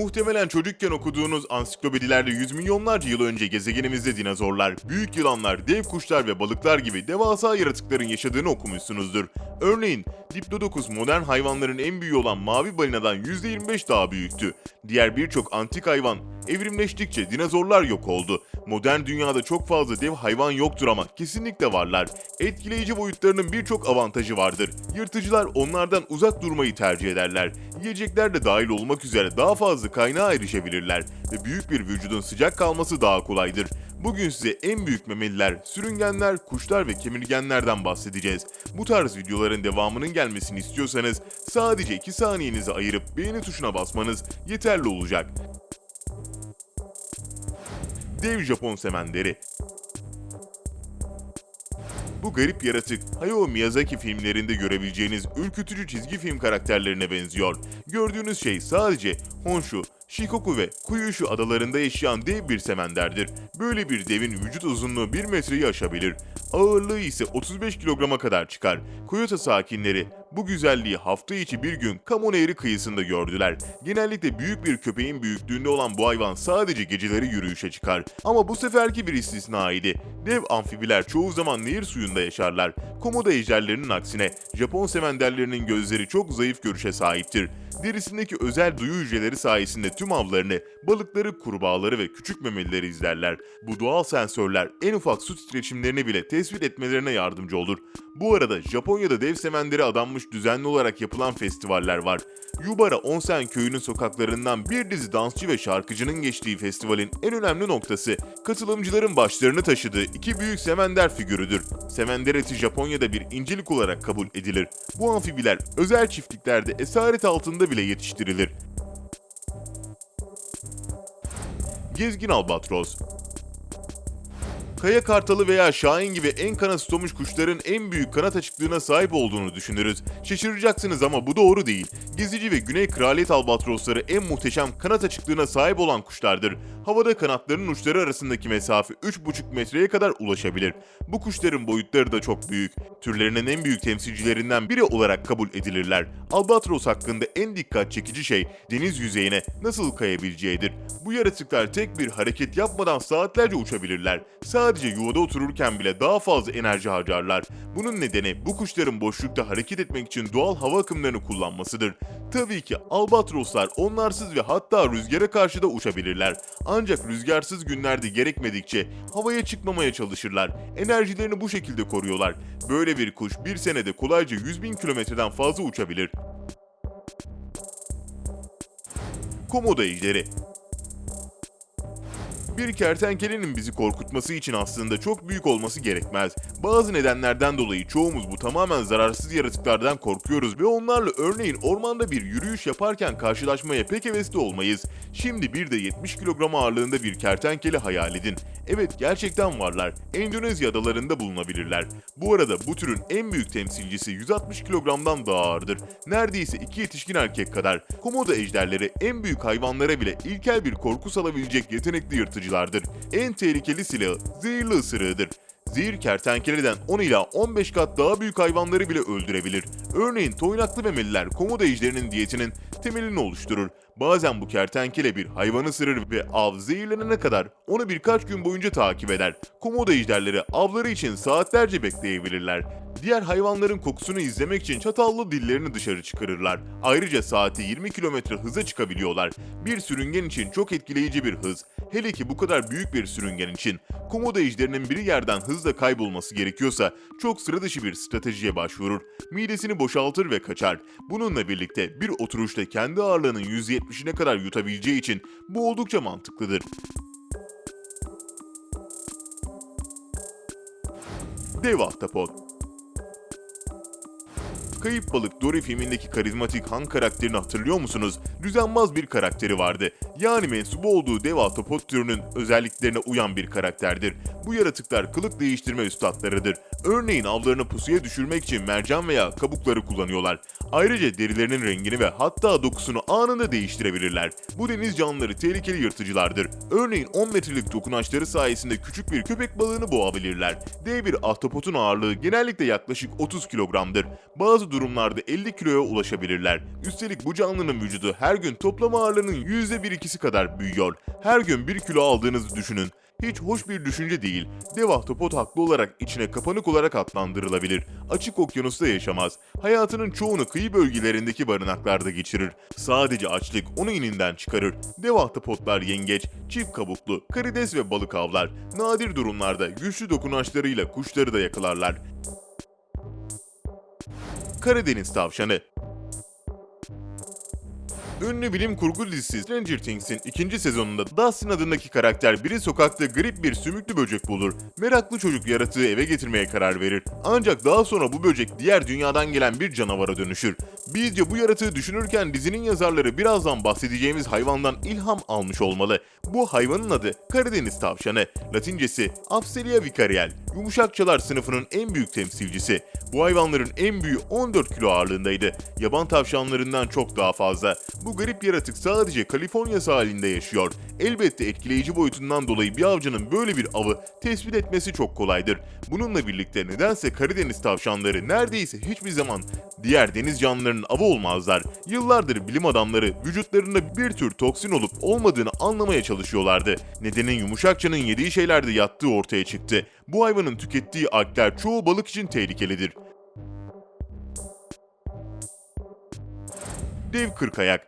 Muhtemelen çocukken okuduğunuz ansiklopedilerde yüz milyonlarca yıl önce gezegenimizde dinozorlar, büyük yılanlar, dev kuşlar ve balıklar gibi devasa yaratıkların yaşadığını okumuşsunuzdur. Örneğin Diplodocus modern hayvanların en büyüğü olan mavi balinadan %25 daha büyüktü. Diğer birçok antik hayvan evrimleştikçe dinozorlar yok oldu. Modern dünyada çok fazla dev hayvan yoktur ama kesinlikle varlar. Etkileyici boyutlarının birçok avantajı vardır. Yırtıcılar onlardan uzak durmayı tercih ederler. Yiyecekler de dahil olmak üzere daha fazla kaynağa erişebilirler ve büyük bir vücudun sıcak kalması daha kolaydır. Bugün size en büyük memeliler, sürüngenler, kuşlar ve kemirgenlerden bahsedeceğiz. Bu tarz videoların devamının gelmesini istiyorsanız sadece 2 saniyenizi ayırıp beğeni tuşuna basmanız yeterli olacak. Dev Japon semenderi bu garip yaratık Hayao Miyazaki filmlerinde görebileceğiniz ürkütücü çizgi film karakterlerine benziyor. Gördüğünüz şey sadece Honshu, Shikoku ve Kyushu adalarında yaşayan dev bir semenderdir. Böyle bir devin vücut uzunluğu 1 metreyi aşabilir. Ağırlığı ise 35 kilograma kadar çıkar. Kyoto sakinleri bu güzelliği hafta içi bir gün Kamo Nehri kıyısında gördüler. Genellikle büyük bir köpeğin büyüklüğünde olan bu hayvan sadece geceleri yürüyüşe çıkar. Ama bu seferki bir istisnaydı. Dev amfibiler çoğu zaman nehir suyunda yaşarlar. Komodo ejderlerinin aksine Japon semenderlerinin gözleri çok zayıf görüşe sahiptir. Derisindeki özel duyu hücreleri sayesinde tüm avlarını, balıkları, kurbağaları ve küçük memelileri izlerler. Bu doğal sensörler en ufak su titreşimlerini bile tespit etmelerine yardımcı olur. Bu arada Japonya'da dev semenderi adanmış düzenli olarak yapılan festivaller var. Yubara Onsen köyünün sokaklarından bir dizi dansçı ve şarkıcının geçtiği festivalin en önemli noktası katılımcıların başlarını taşıdığı iki büyük semender figürüdür. Semender eti Japonya'da bir incelik olarak kabul edilir. Bu amfibiler özel çiftliklerde esaret altında bile yetiştirilir. Gezgin albatros Kaya kartalı veya şahin gibi en kanat tutamış kuşların en büyük kanat açıklığına sahip olduğunu düşünürüz. Şaşıracaksınız ama bu doğru değil. Gezici ve güney kraliyet albatrosları en muhteşem kanat açıklığına sahip olan kuşlardır. Havada kanatlarının uçları arasındaki mesafe 3,5 metreye kadar ulaşabilir. Bu kuşların boyutları da çok büyük. Türlerinin en büyük temsilcilerinden biri olarak kabul edilirler. Albatros hakkında en dikkat çekici şey deniz yüzeyine nasıl kayabileceğidir. Bu yaratıklar tek bir hareket yapmadan saatlerce uçabilirler. Sadece yuvada otururken bile daha fazla enerji harcarlar. Bunun nedeni bu kuşların boşlukta hareket etmek için doğal hava akımlarını kullanmasıdır. Tabii ki albatroslar onlarsız ve hatta rüzgara karşı da uçabilirler. Ancak rüzgarsız günlerde gerekmedikçe havaya çıkmamaya çalışırlar. Enerjilerini bu şekilde koruyorlar. Böyle bir kuş bir senede kolayca 100 bin kilometreden fazla uçabilir. Komodo ejderi bir kertenkelenin bizi korkutması için aslında çok büyük olması gerekmez. Bazı nedenlerden dolayı çoğumuz bu tamamen zararsız yaratıklardan korkuyoruz ve onlarla örneğin ormanda bir yürüyüş yaparken karşılaşmaya pek hevesli olmayız. Şimdi bir de 70 kilogram ağırlığında bir kertenkele hayal edin. Evet gerçekten varlar. Endonezya adalarında bulunabilirler. Bu arada bu türün en büyük temsilcisi 160 kilogramdan daha ağırdır. Neredeyse iki yetişkin erkek kadar. Komodo ejderleri en büyük hayvanlara bile ilkel bir korku salabilecek yetenekli yırtıcılardır. En tehlikeli silahı zehirli ısırığıdır. Zehir kertenkeleden 10 ila 15 kat daha büyük hayvanları bile öldürebilir. Örneğin toynaklı memeliler komodo ejderinin diyetinin temelini oluşturur. Bazen bu kertenkele bir hayvanı ısırır ve av zehirlenene kadar onu birkaç gün boyunca takip eder. Komodo ejderleri avları için saatlerce bekleyebilirler. Diğer hayvanların kokusunu izlemek için çatallı dillerini dışarı çıkarırlar. Ayrıca saati 20 kilometre hıza çıkabiliyorlar. Bir sürüngen için çok etkileyici bir hız. Hele ki bu kadar büyük bir sürüngen için. Komodo ejderinin bir yerden hızla kaybolması gerekiyorsa çok sıra dışı bir stratejiye başvurur. Midesini boşaltır ve kaçar. Bununla birlikte bir oturuşta kendi ağırlığının %70'ine kadar yutabileceği için bu oldukça mantıklıdır. Dev Ahtapot Kayıp Balık Dory filmindeki karizmatik Han karakterini hatırlıyor musunuz? Düzenbaz bir karakteri vardı. Yani mensubu olduğu dev ahtapot türünün özelliklerine uyan bir karakterdir. Bu yaratıklar kılık değiştirme üstadlarıdır. Örneğin avlarını pusuya düşürmek için mercan veya kabukları kullanıyorlar. Ayrıca derilerinin rengini ve hatta dokusunu anında değiştirebilirler. Bu deniz canlıları tehlikeli yırtıcılardır. Örneğin 10 metrelik dokunaçları sayesinde küçük bir köpek balığını boğabilirler. Dev bir ahtapotun ağırlığı genellikle yaklaşık 30 kilogramdır. Bazı durumlarda 50 kiloya ulaşabilirler. Üstelik bu canlının vücudu her gün toplam ağırlığının %1-2'si kadar büyüyor. Her gün 1 kilo aldığınızı düşünün. Hiç hoş bir düşünce değil. Dev ahtapot haklı olarak içine kapanık olarak adlandırılabilir. Açık okyanusta yaşamaz. Hayatının çoğunu kıyı bölgelerindeki barınaklarda geçirir. Sadece açlık onu ininden çıkarır. Dev ahtapotlar yengeç, çift kabuklu, karides ve balık avlar. Nadir durumlarda güçlü dokunaçlarıyla kuşları da yakalarlar. Karadeniz tavşanı Ünlü bilim kurgu dizisi Stranger Things'in ikinci sezonunda Dustin adındaki karakter biri sokakta grip bir sümüklü böcek bulur. Meraklı çocuk yaratığı eve getirmeye karar verir. Ancak daha sonra bu böcek diğer dünyadan gelen bir canavara dönüşür. Bizce bu yaratığı düşünürken dizinin yazarları birazdan bahsedeceğimiz hayvandan ilham almış olmalı. Bu hayvanın adı Karadeniz tavşanı. Latincesi Apselia vicarial. Yumuşakçalar sınıfının en büyük temsilcisi. Bu hayvanların en büyüğü 14 kilo ağırlığındaydı. Yaban tavşanlarından çok daha fazla. Bu garip yaratık sadece Kaliforniya sahilinde yaşıyor. Elbette etkileyici boyutundan dolayı bir avcının böyle bir avı tespit etmesi çok kolaydır. Bununla birlikte nedense Karadeniz tavşanları neredeyse hiçbir zaman diğer deniz canlılarının avı olmazlar. Yıllardır bilim adamları vücutlarında bir tür toksin olup olmadığını anlamaya çalışıyorlardı. Nedenin yumuşakçanın yediği şeylerde yattığı ortaya çıktı. Bu hayvanın tükettiği algler çoğu balık için tehlikelidir. Dev kırkayak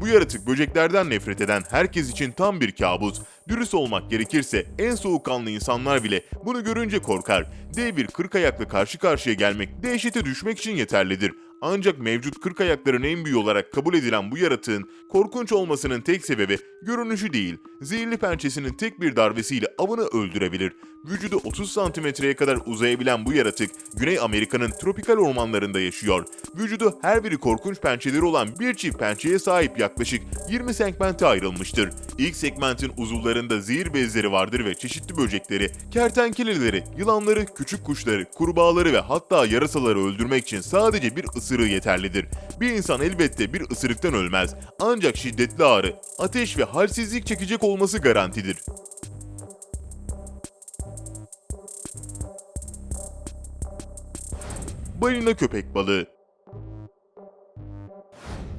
bu yaratık böceklerden nefret eden herkes için tam bir kabus. Dürüst olmak gerekirse en soğukkanlı insanlar bile bunu görünce korkar. Dev bir kırk ayakla karşı karşıya gelmek dehşete düşmek için yeterlidir. Ancak mevcut kırk ayakların en büyüğü olarak kabul edilen bu yaratığın korkunç olmasının tek sebebi görünüşü değil, zehirli pençesinin tek bir darbesiyle avını öldürebilir. Vücudu 30 santimetreye kadar uzayabilen bu yaratık Güney Amerika'nın tropikal ormanlarında yaşıyor. Vücudu her biri korkunç pençeleri olan bir çift pençeye sahip yaklaşık 20 segmente ayrılmıştır. İlk segmentin uzuvlarında zehir bezleri vardır ve çeşitli böcekleri, kertenkeleleri, yılanları, küçük kuşları, kurbağaları ve hatta yarasaları öldürmek için sadece bir ısırığı yeterlidir. Bir insan elbette bir ısırıktan ölmez. Ancak şiddetli ağrı, ateş ve halsizlik çekecek olması garantidir. Balina köpek balığı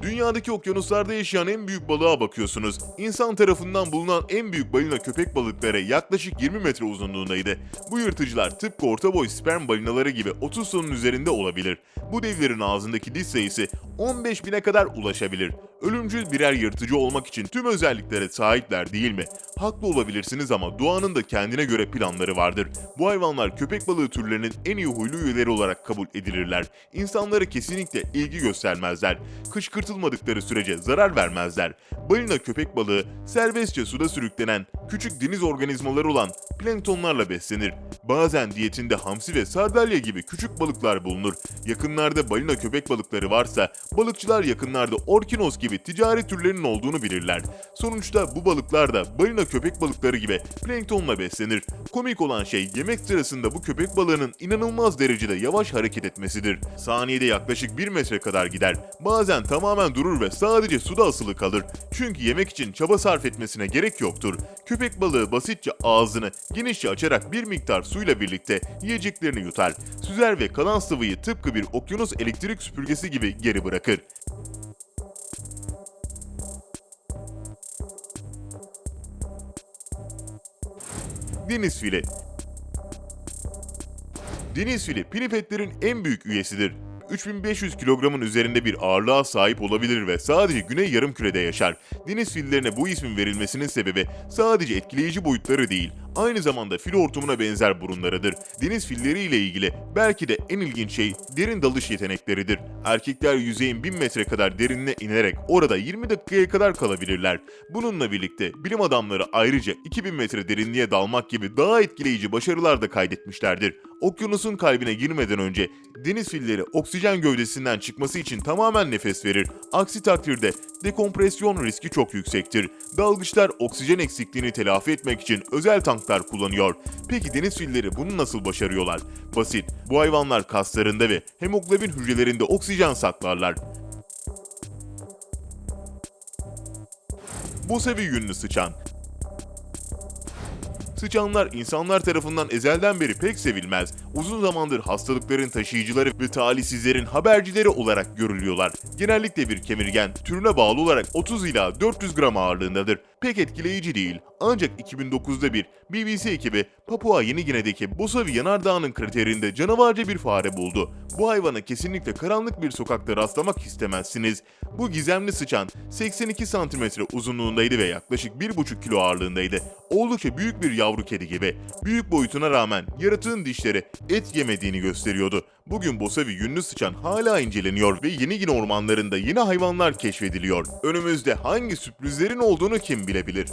Dünyadaki okyanuslarda yaşayan en büyük balığa bakıyorsunuz. İnsan tarafından bulunan en büyük balina köpek balıkları yaklaşık 20 metre uzunluğundaydı. Bu yırtıcılar tıpkı orta boy sperm balinaları gibi 30 tonun üzerinde olabilir. Bu devlerin ağzındaki diş sayısı 15 bine kadar ulaşabilir. Ölümcül birer yırtıcı olmak için tüm özelliklere sahipler değil mi? Haklı olabilirsiniz ama doğanın da kendine göre planları vardır. Bu hayvanlar köpek balığı türlerinin en iyi huylu üyeleri olarak kabul edilirler. İnsanlara kesinlikle ilgi göstermezler. Kışkırtılmadıkları sürece zarar vermezler. Balina köpek balığı serbestçe suda sürüklenen küçük deniz organizmaları olan planktonlarla beslenir. Bazen diyetinde hamsi ve sardalya gibi küçük balıklar bulunur. Yakınlarda balina köpek balıkları varsa balıkçılar yakınlarda orkinos gibi ticari türlerinin olduğunu bilirler. Sonuçta bu balıklar da balina köpek balıkları gibi planktonla beslenir. Komik olan şey yemek sırasında bu köpek balığının inanılmaz derecede yavaş hareket etmesidir. Saniyede yaklaşık 1 metre kadar gider. Bazen tamamen durur ve sadece suda asılı kalır. Çünkü yemek için çaba sarf etmesine gerek yoktur. Köpek balığı basitçe ağzını genişçe açarak bir miktar suyla birlikte yiyeceklerini yutar. Süzer ve kalan sıvıyı tıpkı bir okyanus elektrik süpürgesi gibi geri bırakır. Deniz fili Deniz fili pinipetlerin en büyük üyesidir. 3500 kilogramın üzerinde bir ağırlığa sahip olabilir ve sadece güney yarımkürede yaşar. Deniz fillerine bu ismin verilmesinin sebebi sadece etkileyici boyutları değil, aynı zamanda fil hortumuna benzer burunlarıdır. Deniz filleri ile ilgili belki de en ilginç şey derin dalış yetenekleridir. Erkekler yüzeyin 1000 metre kadar derinine inerek orada 20 dakikaya kadar kalabilirler. Bununla birlikte bilim adamları ayrıca 2000 metre derinliğe dalmak gibi daha etkileyici başarılar da kaydetmişlerdir. Okyanusun kalbine girmeden önce deniz filleri oksijen gövdesinden çıkması için tamamen nefes verir. Aksi takdirde dekompresyon riski çok yüksektir. Dalgıçlar oksijen eksikliğini telafi etmek için özel tanklar kullanıyor. Peki deniz filleri bunu nasıl başarıyorlar? Basit. Bu hayvanlar kaslarında ve hemoglobin hücrelerinde oksijen saklarlar. Bu sevi yünlü sıçan. Sıçanlar insanlar tarafından ezelden beri pek sevilmez. Uzun zamandır hastalıkların taşıyıcıları ve talihsizlerin habercileri olarak görülüyorlar. Genellikle bir kemirgen, türüne bağlı olarak 30 ila 400 gram ağırlığındadır. Pek etkileyici değil. Ancak 2009'da bir BBC ekibi Papua Yeni Gine'deki Bosavi Yanardağı'nın kriterinde canavarca bir fare buldu. Bu hayvana kesinlikle karanlık bir sokakta rastlamak istemezsiniz. Bu gizemli sıçan 82 santimetre uzunluğundaydı ve yaklaşık 1,5 kilo ağırlığındaydı. Oldukça büyük bir yavru kedi gibi. Büyük boyutuna rağmen yaratığın dişleri et yemediğini gösteriyordu. Bugün Bosavi yünlü sıçan hala inceleniyor ve yeni Gine ormanlarında yeni hayvanlar keşfediliyor. Önümüzde hangi sürprizlerin olduğunu kim bilebilir?